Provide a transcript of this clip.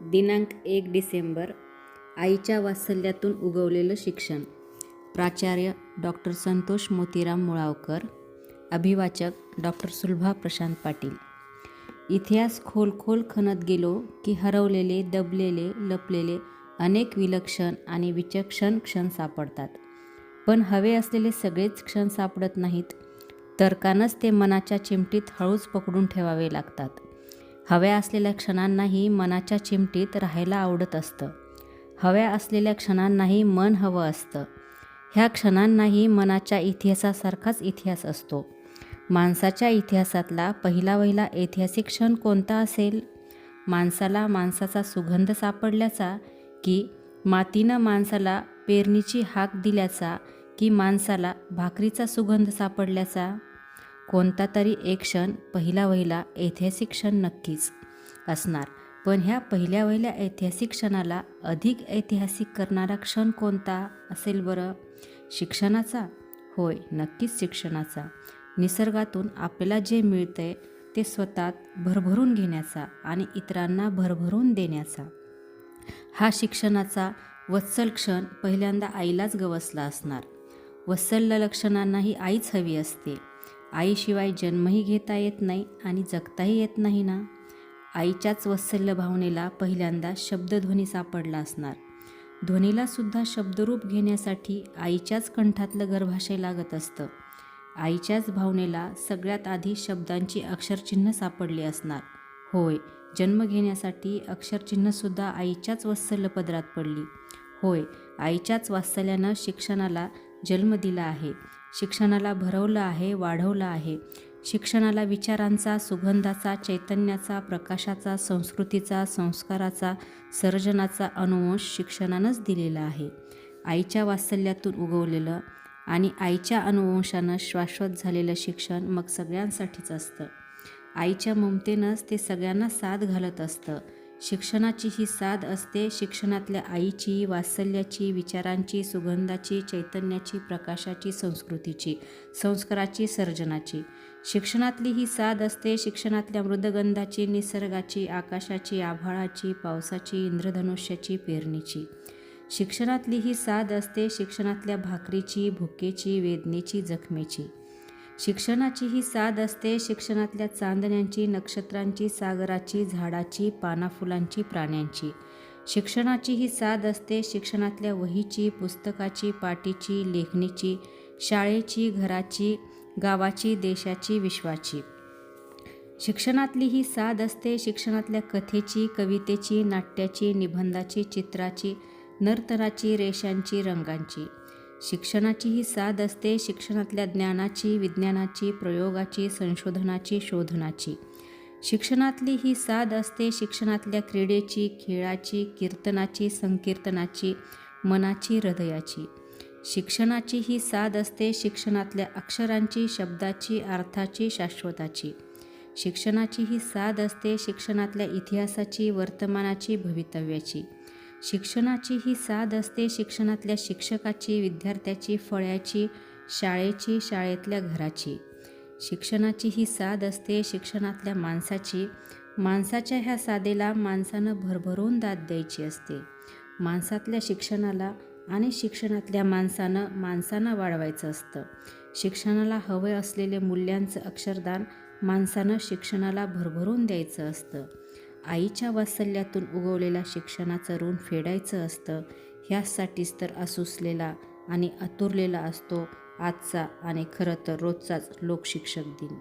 दिनांक एक डिसेंबर आईच्या वात्सल्यातून उगवलेलं शिक्षण. प्राचार्य डॉक्टर संतोष मोतीराम मुळावकर अभिवाचक डॉक्टर सुलभा प्रशांत पाटील. इतिहास खोल खोल खणत गेलो की हरवलेले दबलेले लपलेले अनेक विलक्षण आणि विचक्षण क्षण सापडतात. पण हवे असलेले सगळेच क्षण सापडत नाहीत तर्कानंच ते मनाच्या चिमटीत हळूच पकडून ठेवावे लागतात. हव्या असलेल्या क्षणांनाही मनाच्या चिमटीत राहायला आवडत असतं. हव्या असलेल्या क्षणांनाही मन हवं असतं. ह्या क्षणांनाही मनाच्या इतिहासासारखाच इतिहास असतो. माणसाच्या इतिहासातला पहिला वहिला ऐतिहासिक क्षण कोणता असेल? माणसाला माणसाचा सुगंध सापडल्याचा की मातीनं माणसाला पेरणीची हाक दिल्याचा की माणसाला भाकरीचा सुगंध सापडल्याचा? कोणता तरी एक क्षण पहिला वहिला ऐतिहासिक क्षण नक्कीच असणार. पण ह्या पहिल्या वहिल्या ऐतिहासिक क्षणाला अधिक ऐतिहासिक करणारा क्षण कोणता असेल बरं? शिक्षणाचा? होय नक्कीच शिक्षणाचा. निसर्गातून आपल्याला जे मिळतंय ते स्वतःत भरभरून घेण्याचा आणि इतरांना भरभरून देण्याचा. हा शिक्षणाचा वत्सल क्षण पहिल्यांदा आईलाच गवसला असणार. वत्सल लक्षणांनाही आईच हवी असते. आईशिवाय जन्मही घेता येत नाही आणि जगताही येत नाही ना? आईच्याच वत्सल्य भावनेला पहिल्यांदा शब्दध्वनी सापडला असणार. ध्वनीलासुद्धा शब्दरूप घेण्यासाठी आईच्याच कंठातलं गर्भाशय लागत असतं. आईच्याच भावनेला सगळ्यात आधी शब्दांची अक्षरचिन्ह सापडली असणार. होय जन्म घेण्यासाठी अक्षरचिन्हसुद्धा आईच्याच वत्सल्य पदरात पडली. होय आईच्याच वात्सल्यानं शिक्षणाला जन्म दिला आहे. शिक्षणाला भरवलं आहे वाढवलं आहे. शिक्षणाला विचारांचा सुगंधाचा चैतन्याचा प्रकाशाचा संस्कृतीचा संस्काराचा सर्जनाचा अनुवंश शिक्षणानंच दिलेला आहे. आईच्या वात्सल्यातून उगवलेलं आणि आईच्या अनुवंशानं शाश्वत झालेलं शिक्षण मग सगळ्यांसाठीच असतं. आईच्या ममतेनंच ते सगळ्यांना साथ घालत असतं. शिक्षणाची ही साध असते. शिक्षणातल्या आईची वात्सल्याची विचारांची सुगंधाची चैतन्याची प्रकाशाची संस्कृतीची संस्काराची सर्जनाची. शिक्षणातली ही साध असते. शिक्षणातल्या मृदगंधाची निसर्गाची आकाशाची आभाळाची पावसाची इंद्रधनुष्याची पेरणीची. शिक्षणातली ही साध असते. शिक्षणातल्या भाकरीची भुकेची वेदनेची जखमेची. शिक्षणाची ही साध असते. शिक्षणातल्या चांदण्यांची नक्षत्रांची सागराची झाडाची पानाफुलांची प्राण्यांची. शिक्षणाची ही साध असते. शिक्षणातल्या वहीची पुस्तकाची पाटीची लेखणीची शाळेची घराची गावाची देशाची विश्वाची. शिक्षणातली ही साध असते. शिक्षणातल्या कथेची कवितेची नाट्याची निबंधाची चित्राची नर्तनाची रेषांची रंगांची. शिक्षणाची ही साध असते. शिक्षणातल्या ज्ञानाची विज्ञानाची प्रयोगाची संशोधनाची शोधनाची. शिक्षणातली ही साध असते. शिक्षणातल्या क्रीडेची खेळाची कीर्तनाची संकीर्तनाची मनाची हृदयाची. शिक्षणाची ही साध असते. शिक्षणातल्या अक्षरांची शब्दाची अर्थाची शाश्वताची. शिक्षणाची ही साध असते. शिक्षणातल्या इतिहासाची वर्तमानाची भवितव्याची. शिक्षणाची ही साध असते. शिक्षणातल्या शिक्षकाची विद्यार्थ्याची फळ्याची शाळेची शाळेतल्या घराची. शिक्षणाची ही साध असते शिक्षणातल्या माणसाची. माणसाच्या ह्या साधेला माणसानं भरभरून दाद द्यायची असते. माणसातल्या शिक्षणाला आणि शिक्षणातल्या माणसानं माणसानं वाढवायचं असतं. शिक्षणाला हवे असलेले मूल्यांचं अक्षरदान माणसानं शिक्षणाला भरभरून द्यायचं असतं. आईच्या वात्सल्यातून उगवलेल्या शिक्षणाचं ऋण फेडायचं असतं ह्यासाठीच तर आसुसलेला आणि आतुरलेला असतो आजचा आणि खरं तर रोजचाच लोकशिक्षक दिन.